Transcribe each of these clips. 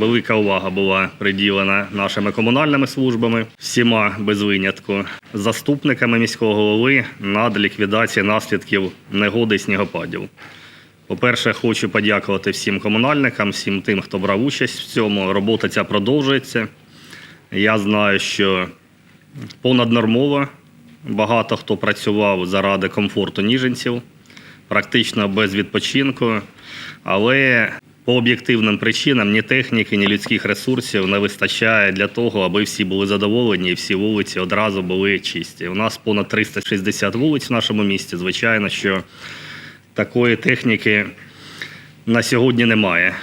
велика увага була приділена нашими комунальними службами, всіма без винятку, заступниками міського голови над ліквідацією наслідків негоди снігопадів. По-перше, хочу подякувати всім комунальникам, всім тим, хто брав участь в цьому. Робота ця продовжується. Я знаю, що понаднормово багато хто працював заради комфорту ніженців, практично без відпочинку. Але по об'єктивним причинам ні техніки, ні людських ресурсів не вистачає для того, аби всі були задоволені і всі вулиці одразу були чисті. У нас понад 360 вулиць в нашому місті. Звичайно, що такої техніки на сьогодні немає.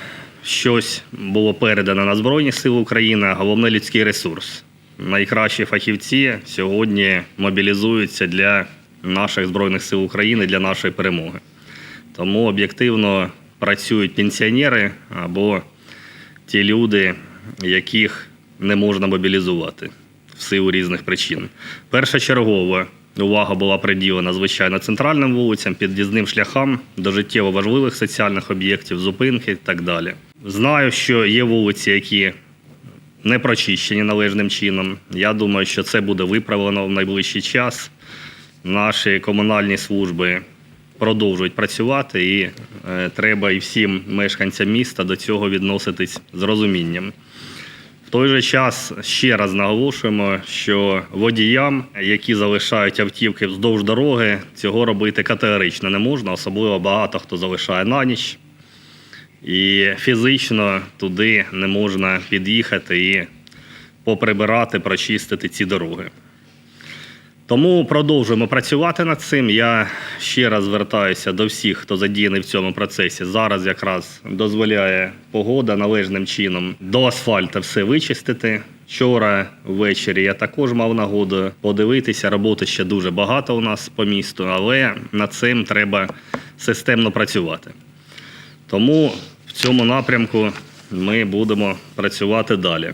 Щось було передано на Збройні Сили України, а головне людський ресурс. Найкращі фахівці сьогодні мобілізуються для наших Збройних сил України, для нашої перемоги. Тому об'єктивно працюють пенсіонери або ті люди, яких не можна мобілізувати в силу різних причин. Першочергово увага була приділена, звичайно, центральним вулицям, під'їзним шляхам до життєво важливих соціальних об'єктів, зупинки і так далі. Знаю, що є вулиці, які не прочищені належним чином. Я думаю, що це буде виправлено в найближчий час. Наші комунальні служби продовжують працювати, і треба і всім мешканцям міста до цього відноситись з розумінням. В той же час ще раз наголошуємо, що водіям, які залишають автівки вздовж дороги, цього робити категорично не можна, особливо багато хто залишає на ніч. І фізично туди не можна під'їхати і поприбирати, прочистити ці дороги. Тому продовжуємо працювати над цим. Я ще раз звертаюся до всіх, хто задіяний в цьому процесі. Зараз якраз дозволяє погода належним чином до асфальту все вичистити. Вчора ввечері я також мав нагоду подивитися. Роботи ще дуже багато у нас по місту, але над цим треба системно працювати. Тому в цьому напрямку ми будемо працювати далі.